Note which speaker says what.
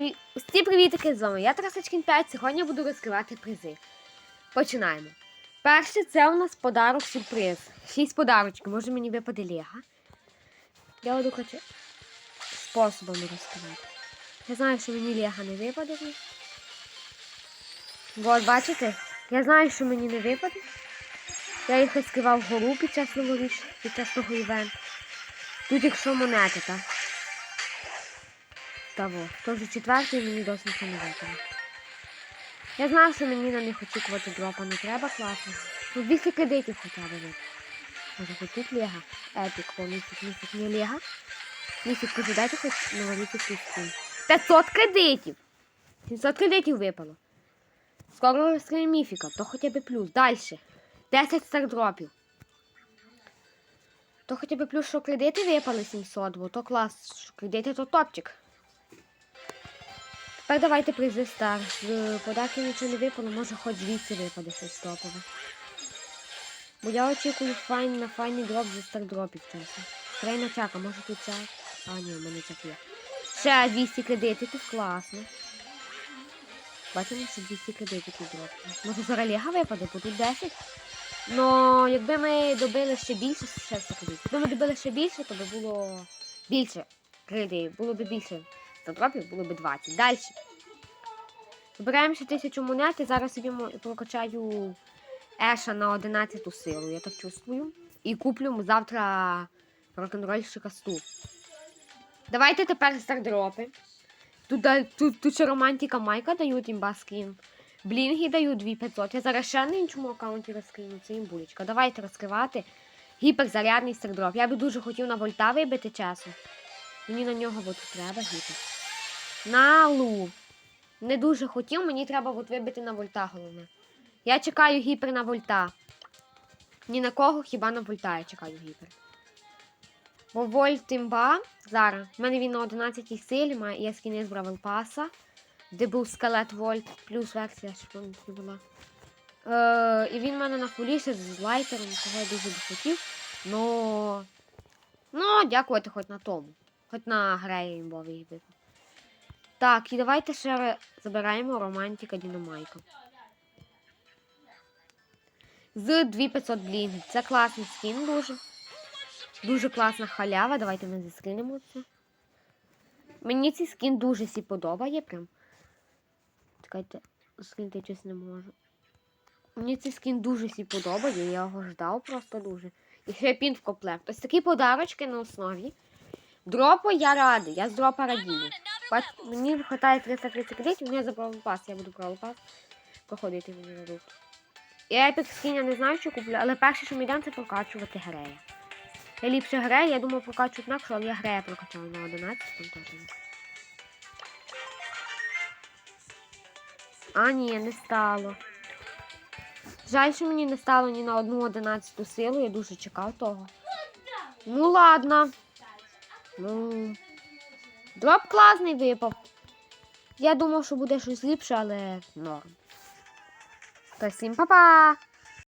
Speaker 1: Всі привітики з вами. Я Тарасочкін 5. Сьогодні буду розкривати призи. Починаємо. Перше це у нас подарок сюрприз. Шість подарочків. Може мені випаде Лего. Я буду хочу способами розкривати. Я знаю, що мені Лего не випаде. От, бачите? Я знаю, що мені не випаде. Я їх розкривав вгору під час новоріч, під час того івенту. Тут якщо монети, так? Того. Тож четвертий мені досить не випало. Я знав, що мені на них очікувати дропа не треба, класно. Ну, 200 кредитів хоча б. випало. Може хоч тут? Епік, о, місяць, місяць, не Лего. Місяць, дайте хоч новорічний скін. 500 кредитів! 700 кредитів випало. Скоро розкриємо міфіка, то хоча б плюс. Дальше. 10 стардропів. То хоча б плюс, що кредити випали 700, бо то клас, що кредити то топчик. Тепер давайте призи стар. З подарки нічого не випало, може хоч звідси випаде щось топове. Бо я очікую файн на файний дроп зі стардропів чесно. Крайна чака, може тут чак? А, ні, у мене чак є. Ще 200 кредитів, класно. Бачимо, що 200 кредитів дроп. Може зараз Лего випаде, бо тут 10. Ну, якби ми добили ще більше, ще 100 кредитів. Якби ми добили ще більше, то би було більше кредитів, було б більше. Стартропів було б 20. Далі. Збираємо ще тисячу монет і зараз собі прокачаю Еша на 11 силу, я так чувствую. І куплю завтра рок-н-рольщика стул. Давайте тепер стардропи. Тут, тут, тут ще романтика Майка дають імба скін. Блінги дають 2500. Я зараз ще на іншому аккаунті розкрию. Це імбулечка. Давайте розкривати. Гіперзарядний стардроп. Я би дуже хотів на вольта вибити часу. Мені на нього треба гіпер. На лу. Не дуже хотів, мені треба от вибити на вольта головне. Я чекаю гіпер на вольта. Ні на кого, хіба на вольта я чекаю гіпер. Бо вольт імба зараз. У мене він на 11 силі, має є скіни з Бравел Паса, де був скелет вольт, плюс версія, щоб не була. Е, і він в мене на фулі ще з лайтером, того я дуже би хотів. Но... Ну, дякувати хоч на тому. Хоч на греї імбовій випав. Так, і давайте ще забираємо романтика Дінамайка. З 2500 блін. Це класний скін дуже. Дуже класна халява. Давайте ми заскинемо це. Мені цей скін дуже сі подобає прям. Чекайте, скинути щось не можу. Мені цей скін дуже сі подобає, я його ждав просто дуже. І ще пін в комплект. Ось такі подарочки на основі. Дропу я радий, я з дропа радію. Мені вистачає 330 кредитів, я забрав пас, я буду брав пас. Проходити мені на руку. Я епік скін не знаю, що куплю, але перше, що ми йдемо, це прокачувати грея. Я ліпше грея, я думав прокачувати інакше, але я грея прокачав на 11 там теж. А, ні, не стало. Жаль, що мені не стало ні на одну 11 силу, я дуже чекав того. Ну ладно. Ну. Дроп класний випав. Я думав, що буде щось ліпше, але норм. Та всім па-па!